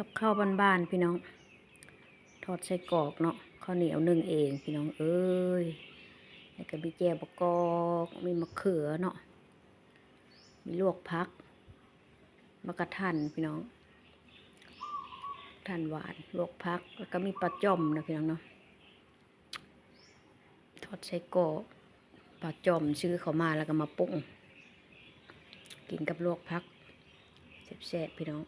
กับข้าวบ้านๆพี่น้อง ทอดไส้กรอกเนาะข้าวเหนียวนึ่งเองพี่น้องเอ้ยแล้วก็มีแจวบกกอกมีมะเขือเนาะมีลวกพักมะกระทันพี่น้องทันหวานลวกพักแล้วก็มีปลาจ่อมนะพี่น้องเนาะทอดไส้กรอกปลาจ่อมซื้อเขามาแล้วก็มาปรุงกินกับลวกพักแซ่บๆพี่น้อง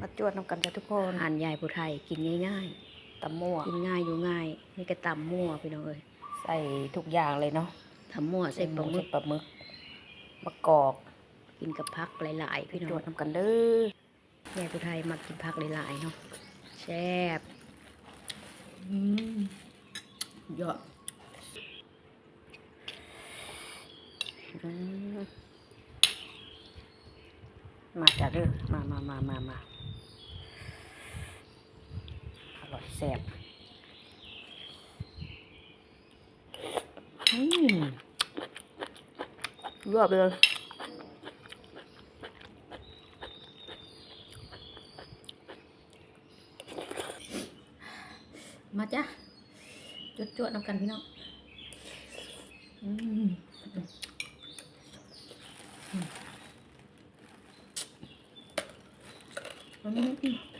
มาจวดน้ำกันจ้ะทุกคนอาหารยายผู้ไทยกินง่ายๆตำมั่วกินง่ายอยู่ง่าย นี่ก็ตำมั่วพี่น้องเอ้ยใส่ทุกอย่างเลยเนาะตำมั่วใส่ปลาหมึกปลาหมึกมะกอก กินกับพักหลายๆ พี่น้จอวงดน้ำกันเด้อยายผู้ไทยมักกินพักหลายๆเนาะแซ่บอืมยอดอืมมาจ้ะเด้อมามามามามา อร่อยแซ่บอืมยอดไปเลยมาจ้ะจวดจวดๆน้ำกันพี่น้องอืมอืม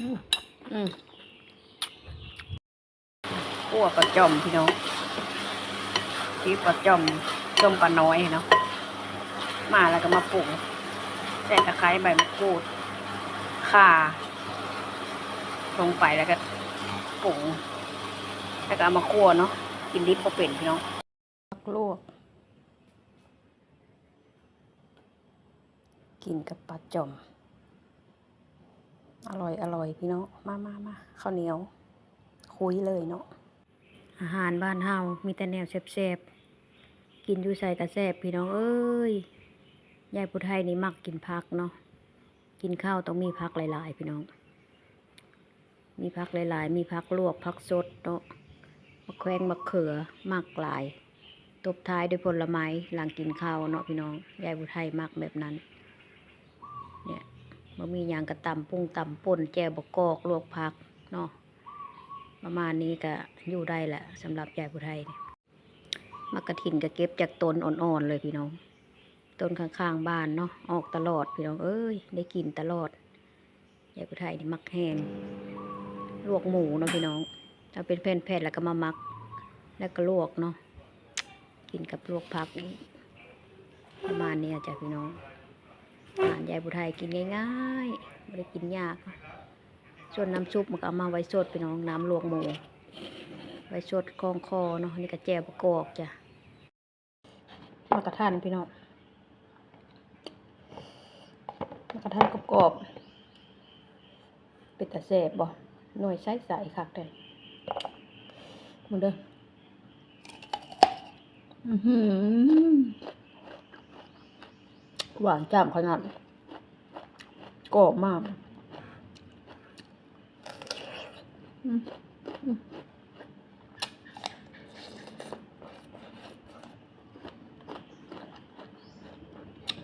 อืมกั้วปลาจอมพี่น้องที่ปลาจอมต้มปลาน้อยเนาะ มาแล้วก็มาปรุงใส่ตะไคร้ใบมะกรูดข่าลงไปแล้วก็ปรุงแล้วก็เอามาคั่วเนาะ กินดิบก็เป็นพี่น้องผักลวก กินกับปลาจอม อร่อยอร่อยพี่น้องมามามาข้าวเหนียว คุยเลยเนาะอาหารบ้านเฮามีแต่แนวแซ่บๆกินอยู่ใส่กระแซ่บพี่น้องเอ้ยยายผู้ไทยนี่มักกินผักเนาะกินข้าวต้องมีผักหลายๆ พี่น้อง มีผักหลายๆ มีผักลวกผักสดเนาะมะแขวงมะเขือมากหลายตบท้ายด้วยผลไม้หลังกินข้าวเนาะพี่น้องยายบุไทยมักแบบนั้น เนี่ย บ่มีหยางกระตำปรุงตำป่นแจวบกกอกลวกผักเนาะประมาณนี้ก็อยู่ได้แหละสำหรับยายบุไทยมะกระถินก็เก็บจากต้นอ่อนๆเลยพี่น้องต้นข้างๆบ้านเนาะออกตลอดพี่น้องเอ้ยได้กินตลอดยายบุไทยนี่มักแห้งลวกหมูเนาะพี่น้องเอาเป็นแผ่นๆแล้วก็มามัก แล้วก็ลวกเนาะกินกับลวกผักประมาณนี้จ้ะพี่น้อง อาหารยายบุไทยกินง่ายๆไม่ได้กินยากส่วนน้ำซุปมันก็เอามาไว้สดพี่น้องน้ำลวกหมูไว้สดคลองคอเนาะนี่ก็แจประกอบจ้ะมากระทันพี่น้องมากระทันกรอบๆเป็นตาแสบบ่หน่วยใสใสคักเลยมึงเด้ออือหือ หวานจ้ำขนาดกรอบมาก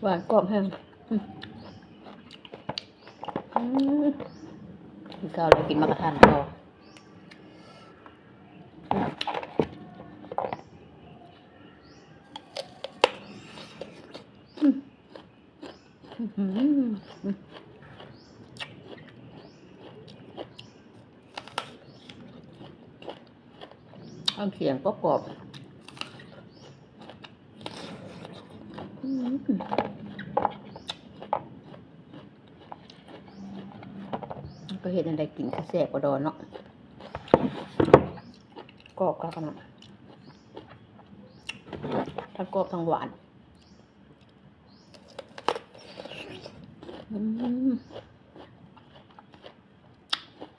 หวานกรอบแห้งอืมอืมกินข้าวเลยกินมากระทันพออหื อข้างเคียงก็กรอบก็เห็นอะไรกินกระแสบกว่าดอนเนาะกรอบกันขนาดทั้งกรอบทั้งหวาน อืม แ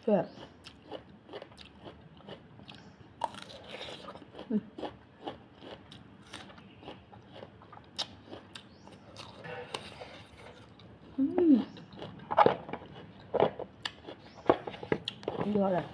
ซ่บอืมอืมยอดเลย